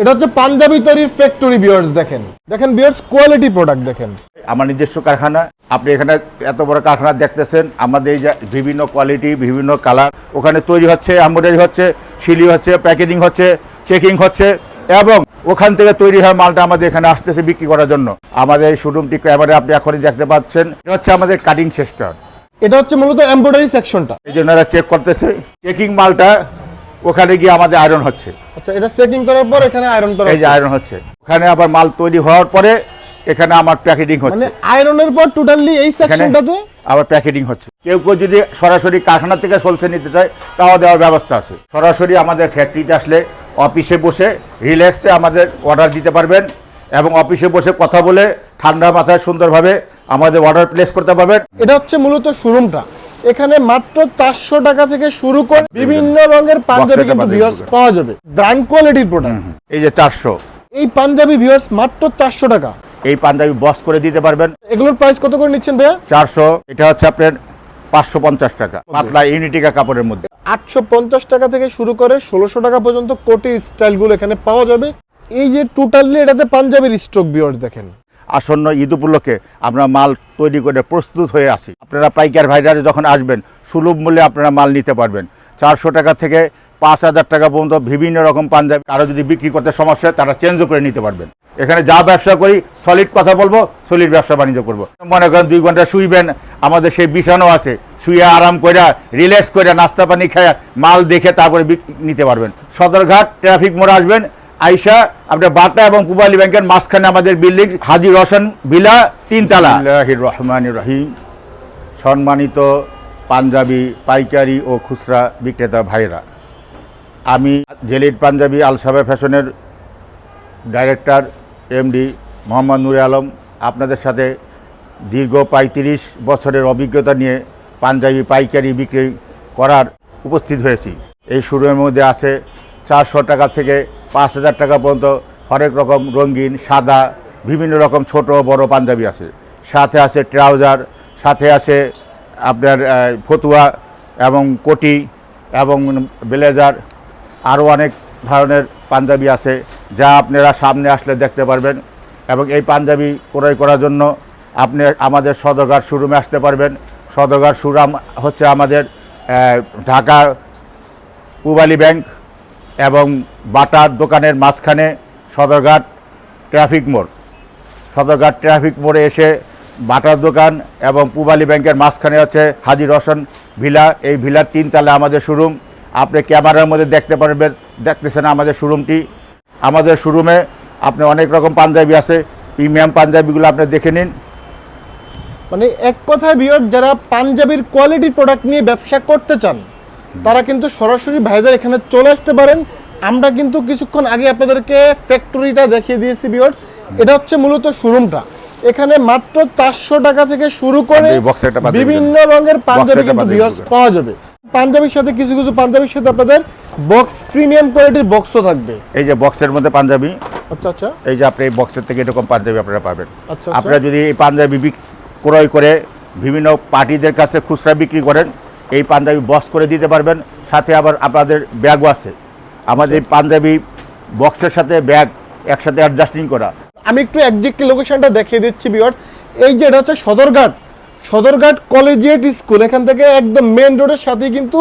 এটা হচ্ছে পাঞ্জাবি তৈরির ফ্যাক্টরি বিয়ার্স দেখেন। দেখেন বিয়ার্স কোয়ালিটি প্রোডাক্ট দেখেন। আমার নিজস্ব কারখানা আপনি এখানে এত বড় কারখানা দেখতেছেন আমাদের এই যে বিভিন্ন কোয়ালিটি বিভিন্ন কালার ওখানে তৈরি হচ্ছে এম্ব্রয়ডারি হচ্ছে সিলি হচ্ছে প্যাকেজিং হচ্ছে চেকিং হচ্ছে এবং ওখান থেকে তৈরি হয় মালটা আমাদের এখানে আসতেছে বিক্রি করার জন্য। আমাদের এই শোরুমটি ক্যামেরা আপনি এখনই দেখতে পাচ্ছেন। এটা হচ্ছে আমাদের কাটিং সেক্টর এটা হচ্ছে মূলত এমব্রয়ডারি সেকশনটা এই জন্য চেক করতেছে। চেকিং মালটা ওখানে গিয়ে আমাদের আয়রন হচ্ছে। আচ্ছা এটা চেকিং করার পর এখানে আয়রন করা এই যে আয়রন হচ্ছে। ওখানে আবার মাল তৈরি হওয়ার পরে এখানে আমার প্যাকেজিং মানে হচ্ছে আয়রনের পর টোটালি এই সেকশনটাতে আবার প্যাকেটিং হচ্ছে। কেউ কেউ যদি সরাসরি কারখানা থেকে সোলসে নিতে চায় তাও দেওয়ার ব্যবস্থা আছে। সরাসরি আমাদের ফ্যাক্টরিতে আসলে অফিসে বসে রিল্যাক্সে আমাদের অর্ডার দিতে পারবেন এবং অফিসে বসে কথা বলে ঠান্ডা মাথায় সুন্দরভাবে আমাদের অর্ডার প্লেস করতে পারবেন। এটা হচ্ছে মূলত শোরুমটা এখানে মাত্র চারশো টাকা থেকে শুরু করে বিভিন্ন রঙের পাঞ্জাবি কিন্তু ভিউয়ার্স পাওয়া যাবে। ব্র্যান্ড কোয়ালিটির প্রোডাক্ট এই যে চারশো। এই পাঞ্জাবি ভিউয়ার্স মাত্র চারশো টাকা। এই পাঞ্জাবি বস করে দিতে পারবেন। এগুলোর প্রাইস কত করে নিচ্ছেন ভাইয়া? চারশো। এটা হচ্ছে আপনার পাঁচশো পঞ্চাশ টাকা। পাতলা ইউনিটিকা কাপড়ের মধ্যে। আটশো পঞ্চাশ টাকা থেকে শুরু করে ষোলোশো টাকা পর্যন্ত কোটির স্টাইলগুলো এখানে পাওয়া যাবে। এই যে টোটালি এটাতে পাঞ্জাবির স্টক ভিউয়ার্স দেখেন। আসন্ন ঈদ উপলক্ষে আমরা মাল তৈরি করে প্রস্তুত হয়ে আছি। আপনারা পাইকার ভাইরারে যখন আসবেন, সুলভ মূল্যে আপনারা মাল নিতে পারবেন। চারশো টাকা থেকে পাঁচ হাজার টাকা পর্যন্ত বিভিন্ন রকম পাঞ্জাবি কারও যদি বিক্রি করতে সমস্যা হয়, তারা চেঞ্জও করে নিতে পারবেন। এখানে যা ব্যবসা করি সলিড কথা বলব সলিড ব্যবসা বাণিজ্য করব। মনে করেন দুই ঘণ্টা শুইবেন, আমাদের সেই বিছানো আছে শুয়ে আরাম করে রিল্যাক্স করে নাস্তা পানি খায় মাল দেখে তারপরে নিতে পারবেন। সদরঘাট ট্রাফিক মোড় আসবেন আইসা আপনার বাটা এবং পুবালি ব্যাংকের মাঝখানে আমাদের বিল্ডিং, হাজি রোশন ভিলা, তিনতলা। রহমান রহিম। সম্মানিত পাঞ্জাবি পাইকারি ও খুচরা বিক্রেতা ভাইরা আমি জেলিড পাঞ্জাবি আলসাবা ফ্যাশনের ডাইরেক্টর, এমডি মোহাম্মদ নুরে আলম, আপনাদের সাথে দীর্ঘ পঁয়ত্রিশ বছরের অভিজ্ঞতা নিয়ে পাঞ্জাবি পাইকারি বিক্রি করার উপস্থিত হয়েছি। এই শুরুর মধ্যে আছে চারশো টাকা থেকে পাঁচ হাজার টাকা পর্যন্ত হরেক রকম রঙিন, সাদা, বিভিন্ন রকম ছোট বড় পাঞ্জাবি আছে। সাথে আছে ট্রাউজার, সাথে আছে আপনার ফতুয়া এবং কোটি এবং ব্লেজার, আরও অনেক ধরনের পাঞ্জাবি আছে যা আপনারা সামনে আসলে দেখতে পারবেন এবং এই পাঞ্জাবি ক্রয় করার জন্য আপনি আমাদের সদরঘাট শোরুমে আসতে পারবেন। সদরঘাট শোরুম হচ্ছে আমাদের ঢাকা পুবালি ব্যাংক এবং বাটার দোকানের মাঝখানে সদরঘাট ট্রাফিক মোড়। সদরঘাট ট্রাফিক মোড়ে এসে বাটার দোকান এবং পুবালি ব্যাংকের মাঝখানে হচ্ছে হাজি রোশন ভিলা। এই ভিলার তিনতলা আমাদের শোরুম। আপনি ক্যামেরার মধ্যে দেখতে পারবেন, দেখতেছেন আমাদের শোরুমটি। আমাদের শোরুমে আপনি অনেক রকম পাঞ্জাবি আছে। প্রিমিয়াম পাঞ্জাবিগুলো আপনি দেখে নিন। মানে এক কথায় বিয়র যারা পাঞ্জাবির কোয়ালিটি প্রোডাক্ট নিয়ে ব্যবসা করতে চান তারা কিন্তু সরাসরি ভাইদের এখানে চলে আসতে পারেন। আমরা কিন্তু কিছুক্ষণ আগে আপনাদেরকে ফ্যাক্টরিটা দেখিয়ে দিয়েছি বিয়র্স এটা হচ্ছে মূলত শোরুমটা এখানে মাত্র চারশো টাকা থেকে শুরু করে বিভিন্ন রঙের পাঞ্জাবি কিন্তু বিয়র্স দিবেন। পাওয়া যাবে। পাঞ্জাবির সাথে কিছু কিছু পাঞ্জাবির সাথে আপনাদের বক্স প্রিমিয়াম কোয়ালিটির বক্সও থাকবে। এই যে বক্সের মধ্যে পাঞ্জাবি আচ্ছা আচ্ছা। এই যে আপনি এই বক্সের থেকে এরকম পাঞ্জাবি আপনারা পাবেন। আচ্ছা, আচ্ছা। আপনারা যদি এই পাঞ্জাবি ক্রয় করে বিভিন্ন পার্টিদের কাছে খুচরা বিক্রি করেন এই পাঞ্জাবি বক্স করে দিতে পারবেন। সাথে আবার আপনাদের ব্যাগও আছে। আমাদের এই পাঞ্জাবি বক্সের সাথে ব্যাগ একসাথে অ্যাডজাস্টিং করা। আমি একটু একজ্যাক্টলি লোকেশনটা দেখিয়ে দিচ্ছি ভিউয়ার্স এই যে এটা হচ্ছে সদরঘাট। সদরঘাট কলেজিয়েট স্কুল এখান থেকে একদম মেন রোডের সাথে কিন্তু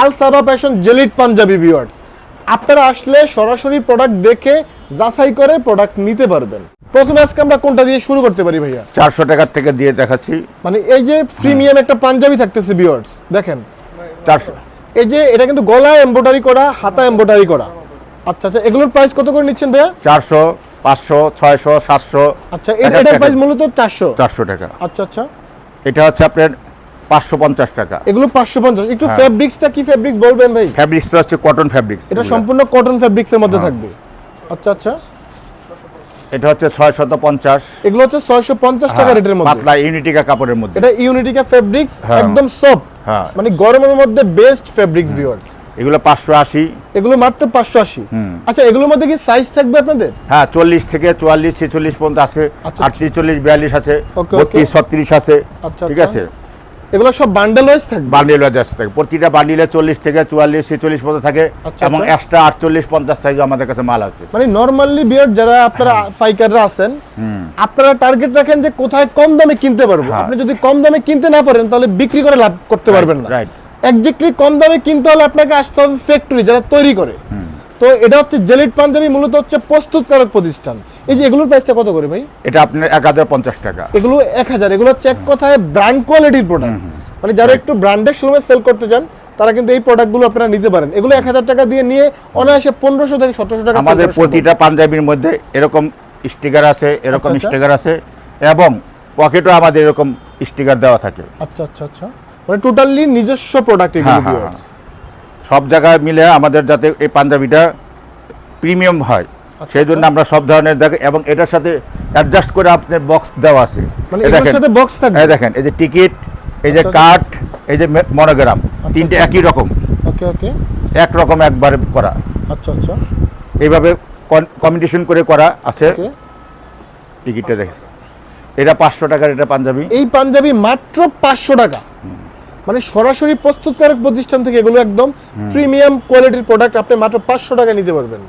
আল সাবা ফ্যাশন জেলিট পাঞ্জাবি ভিউয়ার্স আপনারা আসলে সরাসরি প্রোডাক্ট দেখে যাচাই করে প্রোডাক্ট নিতে পারবেন। প্রথমে আজকে আমরা কোনটা দিয়ে শুরু করতে পারি ভাইয়া? চারশো টাকার থেকে দিয়ে দেখাচ্ছি। মানে এই যে প্রিমিয়াম একটা পাঞ্জাবি থাকতেছে ভিউয়ার্স দেখেন। চারশো। এই যে এটা কিন্তু গলায় এমব্রয়ডারি করা হাতা এমব্রয়ডারি করা। আচ্ছা আচ্ছা এগুলোর প্রাইস কত করে নিচ্ছেন ভাইয়া? চারশো পাঁচশো ছয়শো সাতশো। আচ্ছা এটা- এটার প্রাইস মূলত চারশো। চারশো টাকা। আচ্ছা আচ্ছা। এটা হচ্ছে আপনার পাঁচশো পঞ্চাশ টাকা। এগুলো পাঁচশো পঞ্চাশ। একটু হ্যাঁ। ফেব্রিক্সটা কি ফেব্রিক্স বলবেন ভাই? ফ্যাব্রিক্সটা হচ্ছে কটন ফ্যাব্রিক্স এটা সম্পূর্ণ কটন ফেব্রিক্সের মধ্যে হ্যাঁ। থাকবে। আচ্ছা আচ্ছা। এটা হচ্ছে ছয় শত পঞ্চাশ। এগুলো হচ্ছে ছয়শো পঞ্চাশ টাকা রেটের মধ্যে। পাতলা ইউনিটিকা কাপড়ের মধ্যে। এটা ইউনিটিকা ফেব্রিক্স হ্যাঁ। একদম সফট হ্যাঁ। মানে গরমের মধ্যে বেস্ট ফেব্রিক্স ভিউয়ার্স এগুলো পাঁচশো আশি। এগুলো মাত্র পাঁচশো আশি। আচ্ছা এগুলোর মধ্যে কি সাইজ থাকবে আপনাদের? হ্যাঁ চল্লিশ থেকে চুয়াল্লিশ ছেচল্লিশ পর্যন্ত আছে। আচ্ছা। আটত্রিশ চল্লিশ বিয়াল্লিশ আছে। ওকে, ওকে। বত্রিশ ছত্রিশ আছে। আচ্ছা, ঠিক আচ্ছা। আছে? এগুলো সব বান্ডেল ওয়াইজ থাকবে? বান্ডিল বাজার থাকে। প্রতিটা বান্ডিলে চল্লিশ থেকে চুয়াল্লিশ ছেচল্লিশ পর্যন্ত থাকে আচ্ছা, এবং আচ্ছা। এক্সট্রা আটচল্লিশ পঞ্চাশ সাইজ আমাদের কাছে মাল আছে। মানে নরমালি বিয়ার যারা আপনারা পাইকাররা আছেন আপনারা টার্গেট রাখেন যে কোথায় কম দামে কিনতে পারব। হ্যাঁ। আপনি যদি কম দামে কিনতে না পারেন তাহলে বিক্রি করে লাভ করতে পারবেন না. একজাক্টলি কম দামে কিনতে হলে আপনাকে আসতে হবে ফ্যাক্টরি যারা তৈরি করে। তো এটা হচ্ছে জেলিট পাঞ্জাবি মূলত হচ্ছে প্রস্তুতকারক প্রতিষ্ঠান। এই যে এগুলোর প্রাইসটা কত করে ভাই? এটা আপনার এক হাজার পঞ্চাশ টাকা। এগুলো এক হাজার এগুলো এক কথায় ব্র্যান্ড কোয়ালিটির প্রোডাক্ট মানে যারা একটু ব্র্যান্ডের শোরুমে সেল করতে চান তারা কিন্তু এই প্রোডাক্টগুলো আপনারা নিতে পারেন। এগুলো এক হাজার টাকা দিয়ে নিয়ে অনায়াসে পনেরোশো থেকে সতেরোশো টাকা আমাদের প্রতিটা পাঞ্জাবির মধ্যে এরকম স্টিকার আছে এরকম আচ্ছা, আচ্ছা। স্টিকার আছে এবং পকেটও আমাদের এরকম স্টিকার দেওয়া থাকে। আচ্ছা আচ্ছা আচ্ছা। মানে টোটালি নিজস্ব প্রোডাক্ট এগুলো হ্যাঁ, হ্যাঁ, সব জায়গায় মিলে আমাদের যাতে এই পাঞ্জাবিটা প্রিমিয়াম হয়। সেই জন্য আমরা সব ধরনের দেখে এবং এটার সাথে অ্যাডজাস্ট করে আপনার বক্স দেওয়া আছে। মানে দেখেন। সাথে বক্স থাকবে? এই দেখেন এই যে টিকিট এই যে আচ্ছা, কার্ড এই যে মনোগ্রাম তিনটে একই রকম। ওকে ওকে। এক রকম একবার করা। আচ্ছা আচ্ছা। এইভাবে কম্পিটিশন করে করা আছে। টিকিটটা দেখেন। এটা পাঁচশো টাকার এটা পাঞ্জাবি। এই পাঞ্জাবি মাত্র পাঁচশো টাকা। মানে সরাসরি প্রস্তুতকারক প্রতিষ্ঠান থেকে এগুলো একদম প্রিমিয়াম কোয়ালিটির প্রোডাক্ট আপনি মাত্র পাঁচশো টাকা নিতে পারবেন।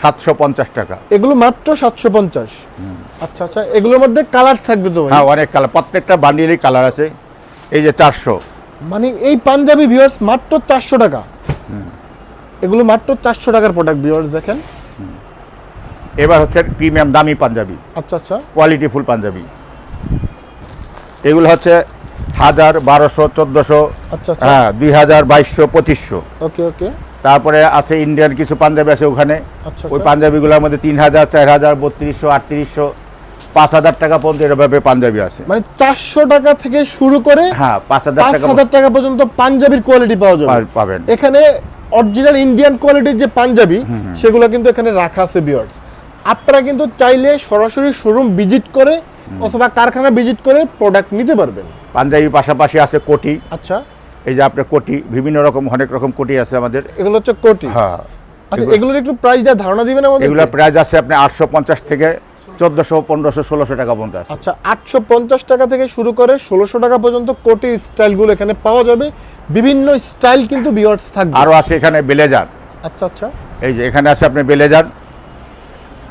সাতশো পঞ্চাশ টাকা। এগুলো মাত্র সাতশো পঞ্চাশ। আচ্ছা আচ্ছা এগুলোর মধ্যে কালার থাকবে তো হ্যাঁ অনেক কালার। প্রত্যেকটা বান্ডিলই কালার আছে। এই যে চারশো। মানে এই পাঞ্জাবি ভিউয়ার্স মাত্র চারশো টাকা। এগুলো মাত্র চারশো টাকার প্রোডাক্ট ভিউয়ার্স দেখেন। এবার হচ্ছে প্রিমিয়াম দামি পাঞ্জাবি। আচ্ছা আচ্ছা। Quality full panjabi. এগুলো হচ্ছে হাজার বারোশো চোদ্দোশো আচ্ছা আচ্ছা। হ্যাঁ দুই হাজার বাইশশো পঁচিশশো। ওকে ওকে। তারপরে আছে ইন্ডিয়ান কিছু পাঞ্জাবি আছে ওখানে। আচ্ছা ওই আচ্ছা। পাঞ্জাবিগুলোর মধ্যে তিন হাজার চার হাজার বত্রিশশো আটত্রিশশো পাঁচ হাজার টাকা পর্যন্ত এরভাবে পাঞ্জাবি আছে। মানে চারশো টাকা থেকে শুরু করে হ্যাঁ পাঁচ হাজার হাজার টাকা পর্যন্ত পাঞ্জাবির কোয়ালিটি পাওয়া যাবে। পাবেন। এখানে অরিজিনাল ইন্ডিয়ান কোয়ালিটির যে পাঞ্জাবি সেগুলো কিন্তু এখানে রাখা আছে বিয়ার্স আপনারা কিন্তু চাইলে সরাসরি শোরুম ভিজিট করে অথবা কারখানা ভিজিট করে প্রোডাক্ট নিতে পারবেন। পাঞ্জাবির পাশাপাশি আছে কোটি। আচ্ছা। এই যে আপনার কোটি বিভিন্ন রকম অনেক রকম কোটি আছে আমাদের। এগুলো হচ্ছে কোটি। হ্যাঁ। আচ্ছা এগুলোর একটু প্রাইস দেওয়ার ধারণা দিবেন আমাদের এগুলো প্রাইস আছে আপনি আটশো পঞ্চাশ থেকে চোদ্দোশো পনেরোশো ষোলোশো টাকা পর্যন্ত আছে। আচ্ছা আটশো পঞ্চাশ টাকা থেকে শুরু করে ষোলোশো টাকা পর্যন্ত কোটির স্টাইলগুলো এখানে পাওয়া যাবে। বিভিন্ন স্টাইল কিন্তু বিয়ার্স থাকবে। আরও আছে এখানে বেলেজার। আচ্ছা আচ্ছা। এই যে এখানে আছে আপনার বেলেজার।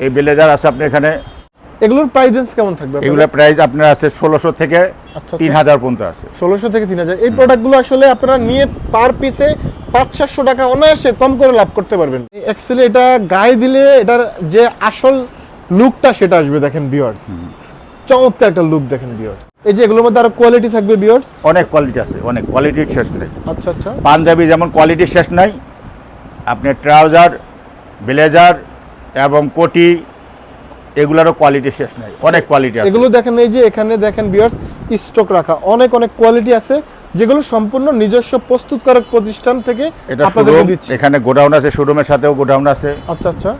এই বেলেজার আছে আপনি এখানে এগুলোর প্রাইস কেমন থাকবে এগুলো প্রাইস আপনার আছে ষোলোশো থেকে আচ্ছা, তিন আচ্ছা। হাজার পর্যন্ত আছে। ষোলোশো থেকে তিন হাজার এই প্রোডাক্টগুলো আসলে আপনারা নিয়ে পার পিসে পাঁচ চারশো টাকা অনায়াসে কম করে লাভ করতে পারবেন। অ্যাকচুয়ালি এটা গায়ে দিলে এটার যে আসল লুকটা সেটা আসবে দেখেন বিয়ার্স চমৎকার একটা লুক দেখেন বিয়ার্স এই যে এগুলোর মধ্যে আরও কোয়ালিটি থাকবে বিয়ার্স অনেক কোয়ালিটি আছে অনেক কোয়ালিটির শেষ নেই। আচ্ছা আচ্ছা। পাঞ্জাবি যেমন কোয়ালিটির শেষ নাই আপনি ট্রাউজার ব্লেজার এবং কোটি এগুলোরও কোয়ালিটি শেষ নাই। অনেক কোয়ালিটি আছে। এগুলো দেখেন এই যে এখানে দেখেন বিয়ার্স স্টক রাখা। অনেক অনেক কোয়ালিটি আছে যেগুলো সম্পূর্ণ নিজস্ব প্রস্তুতকারক প্রতিষ্ঠান থেকে শোরুম দিচ্ছি। এখানে গোডাউন আছে শোরুমের সাথেও গোডাউন আছে। আচ্ছা আচ্ছা।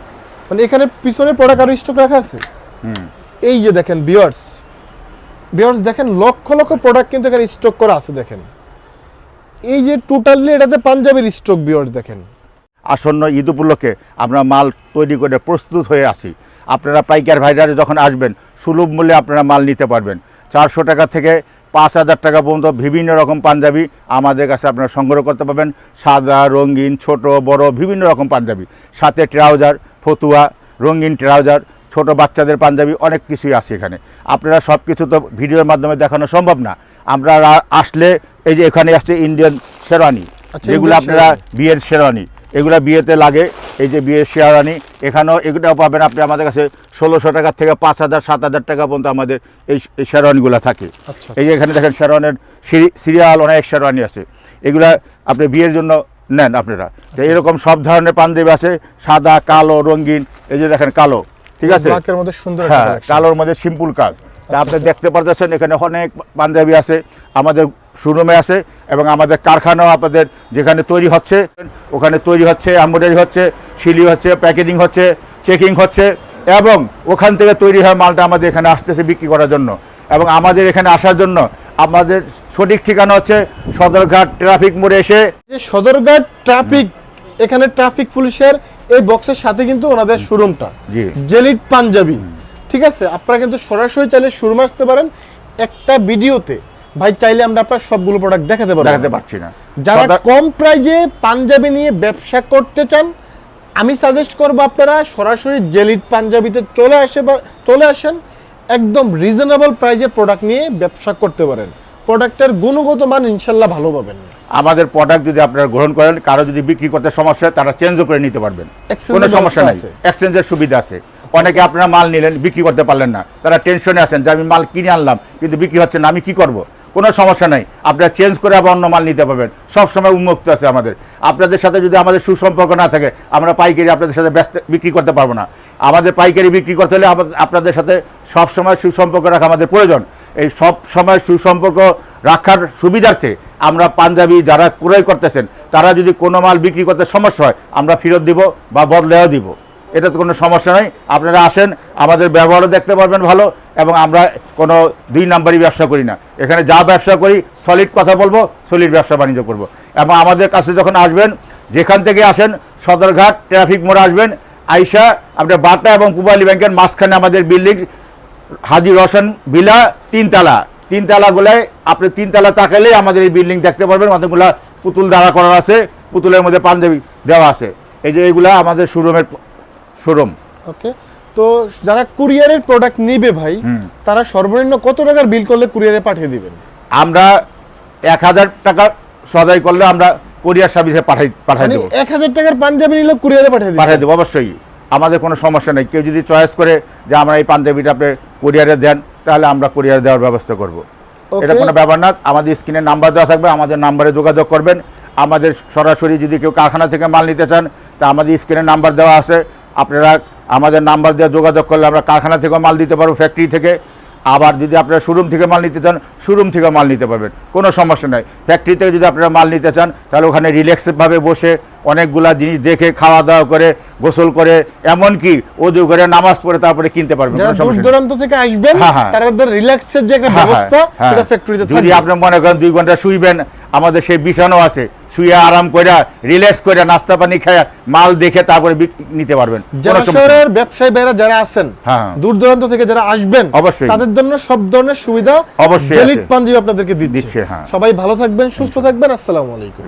মানে এখানে পিছনে প্রোডাক্ট আরও স্টক রাখা আছে? হুম। এই যে দেখেন বিয়ার্স বিয়ার্স দেখেন লক্ষ লক্ষ প্রোডাক্ট কিন্তু এখানে স্টক করা আছে দেখেন। এই যে টোটালি এটাতে পাঞ্জাবের স্টক বিয়ার্স দেখেন। আসন্ন ঈদ উপলক্ষে আমরা মাল তৈরি করে প্রস্তুত হয়ে আছি। আপনারা পাইকার ভাইরারে যখন আসবেন সুলভ মূল্যে আপনারা মাল নিতে পারবেন। চারশো টাকা থেকে পাঁচ হাজার টাকা পর্যন্ত বিভিন্ন রকম পাঞ্জাবি আমাদের কাছে আপনারা সংগ্রহ করতে পারবেন। সাদা রঙিন ছোট বড় বিভিন্ন রকম পাঞ্জাবি। সাথে ট্রাউজার ফতুয়া রঙিন ট্রাউজার ছোট বাচ্চাদের পাঞ্জাবি অনেক কিছুই আছে এখানে। আপনারা সব কিছু তো ভিডিওর মাধ্যমে দেখানো সম্ভব না। আমরা আসলে এই যে এখানে আসছে ইন্ডিয়ান শেরওয়ানি আচ্ছা, যেগুলো আপনারা বিয়ের শেরওয়ানি এগুলো বিয়েতে লাগে। এই যে বিয়ের শেরওয়ানি এখানেও এগুলোও পাবেন আপনি আমাদের কাছে ষোলোশো টাকা থেকে পাঁচ হাজার সাত হাজার টাকা পর্যন্ত আমাদের এই শেরওয়ানিগুলো থাকে। আচ্ছা। এই যে এখানে দেখেন শেরওয়ানের সিরিয়াল অনেক শেরওয়ানি আছে। এগুলা আপনি বিয়ের জন্য নেন আপনারা। তো এরকম সব ধরনের পাঞ্জাবি আছে সাদা কালো রঙিন এই যে দেখেন কালো ঠিক আছে? সুন্দর হ্যাঁ কালোর মধ্যে সিম্পল কাজ। তা আপনি দেখতে পারতেছেন এখানে অনেক পাঞ্জাবি আছে আমাদের শোরুমে আছে এবং আমাদের কারখানাও আপনাদের যেখানে তৈরি হচ্ছে ওখানে তৈরি হচ্ছে এম্ব্রয়ডারি হচ্ছে সিলি হচ্ছে প্যাকেজিং হচ্ছে চেকিং হচ্ছে এবং ওখান থেকে তৈরি হয় মালটা আমাদের এখানে আসতেছে বিক্রি করার জন্য এবং আমাদের এখানে আসার জন্য আমাদের সঠিক ঠিকানা হচ্ছে সদরঘাট ট্রাফিক মোড়ে এসে। যে সদরঘাট ট্রাফিক এখানে ট্রাফিক পুলিশের এই বক্সের সাথে কিন্তু ওনাদের শোরুমটা। জেলিট পাঞ্জাবি। ঠিক আছে? আপনারা কিন্তু সরাসরি চাইলে শোরুমে আসতে পারেন। একটা ভিডিওতে। ভাই চাইলে আমরা আপনার সবগুলো প্রোডাক্ট দেখাতে পারব। দেখাতে পারছি না। যারা কম প্রাইজে পাঞ্জাবি নিয়ে ব্যবসা করতে চান আমি সাজেস্ট করব আপনারা সরাসরি জেলিট পাঞ্জাবিতে চলে আসে চলে আসেন। একদম রিজনেবল প্রাইজে প্রোডাক্ট নিয়ে ব্যবসা করতে পারেন। প্রোডাক্টের গুণগত মান ইনশাল্লাহ ভালো পাবেন। আমাদের প্রোডাক্ট যদি আপনারা গ্রহণ করেন কারও যদি বিক্রি করতে সমস্যা হয় তারা চেঞ্জও করে নিতে পারবেন। কোনো সমস্যা নাই। এক্সচেঞ্জের সুবিধা আছে। অনেকে আপনারা মাল নিলেন, বিক্রি করতে পারলেন না। তারা টেনশনে আছেন যে আমি মাল কিনে আনলাম, কিন্তু বিক্রি হচ্ছে না, আমি কি করব? কোনো সমস্যা নাই। আপনারা চেঞ্জ করে আবার অন্য মাল নিতে পারবেন। সব সময় উন্মুক্ত আছে আমাদের। আপনাদের সাথে যদি আমাদের সুসম্পর্ক না থাকে, আমরা পাইকারি আপনাদের সাথে ব্যস্ত বিক্রি করতে পারব না। আমাদের পাইকারি বিক্রি করতে হলে আপনাদের সাথে সবসময় সুসম্পর্ক রাখা আমাদের প্রয়োজন। এই সব সময় সুসম্পর্ক রাখার সুবিধার্থে আমরা পাঞ্জাবি যারা ক্রয় করতেছেন, তারা যদি কোনো মাল বিক্রি করতে সমস্যা হয়, আমরা ফেরত দিব বা বদলেও দিব। এটা তো কোনো সমস্যা নেই আপনারা আসেন, আমাদের ব্যবহারও দেখতে পারবেন ভালো এবং আমরা কোনো দুই নাম্বারই ব্যবসা করি না। এখানে যা ব্যবসা করি সলিড কথা বলব সলিড ব্যবসা বাণিজ্য করব। এবং আমাদের কাছে যখন আসবেন, যেখান থেকে আসেন, সদরঘাট ট্রাফিক মোড় আসবেন, আইসা আপনার বাটা এবং পুবালি ব্যাংকের মাঝখানে আমাদের বিল্ডিং, হাজি রোশন বিলা তিনতলা। তিনতলাগুলায় আপনি তিনতলা তাকালে আমাদের এই বিল্ডিং দেখতে পারবেন, অনেকগুলা পুতুল দাঁড়া করা আছে, পুতুলের মধ্যে পাঞ্জাবি দেওয়া আছে। এই যে এগুলা আমাদের শোরুমের শোরুম। ওকে তো যারা কুরিয়ারের প্রোডাক্ট নিবে ভাই তারা সর্বনিম্ন কত টাকার বিল করলে কুরিয়ারে পাঠিয়ে দিবেন? আমরা এক হাজার টাকা সদাই করলে আমরা কোরিয়ার সার্ভিসে পাঠাই পাঠাই মানে দেবো। এক হাজার টাকার পাঞ্জাবি নিলে কুরিয়ারে পাঠিয়ে পাঠিয়ে দেবো অবশ্যই। আমাদের কোনো সমস্যা নেই। কেউ যদি চয়েস করে যে আমরা এই পাঞ্জাবিটা আপনি কোরিয়ারে দেন তাহলে আমরা কোরিয়ারে দেওয়ার ব্যবস্থা করব। এটা কোনো ব্যাপার না। আমাদের স্ক্রিনে নাম্বার দেওয়া থাকবে আমাদের নাম্বারে যোগাযোগ করবেন। আমাদের সরাসরি যদি কেউ কারখানা থেকে মাল নিতে চান তা আমাদের স্ক্রিনে নাম্বার দেওয়া আছে। আপনারা আমাদের নাম্বার দিয়ে যোগাযোগ করলে আমরা কারখানা থেকেও মাল দিতে পারব ফ্যাক্টরি থেকে আবার যদি আপনারা শোরুম থেকে মাল নিতে চান শোরুম থেকে মাল নিতে পারবেন কোনো সমস্যা নাই ফ্যাক্টরি থেকে যদি আপনারা মাল নিতে চান তাহলে ওখানে রিল্যাক্সভাবে বসে অনেকগুলা জিনিস দেখে খাওয়া দাওয়া করে গোসল করে এমনকি অজু করে নামাজ পড়ে তারপরে কিনতে পারবেন। দূরান্ত থেকে আসবেন হ্যাঁ, হ্যাঁ। তাদের রিল্যাক্সের যে একটা হ্যাঁ, ব্যবস্থা হ্যাঁ, সেটা হ্যাঁ। ফ্যাক্টরিতে যদি আপনি মনে করেন দুই ঘণ্টা শুইবেন আমাদের সেই বিছানো আছে। শুয়ে আরাম করে রিল্যাক্স করে নাস্তা পানি খেয়ে মাল দেখে তারপরে নিতে পারবেন। শহরের ব্যবসায়ী ভাইরা যারা আছেন হ্যাঁ। দূর দূরান্ত থেকে যারা আসবেন অবশ্যই। তাদের জন্য সব ধরনের সুবিধা অবশ্যই পাঞ্জাবি আপনাদেরকে দিচ্ছে। দিচ্ছে, হ্যাঁ। সবাই ভালো থাকবেন সুস্থ থাকবেন আসসালামু আলাইকুম।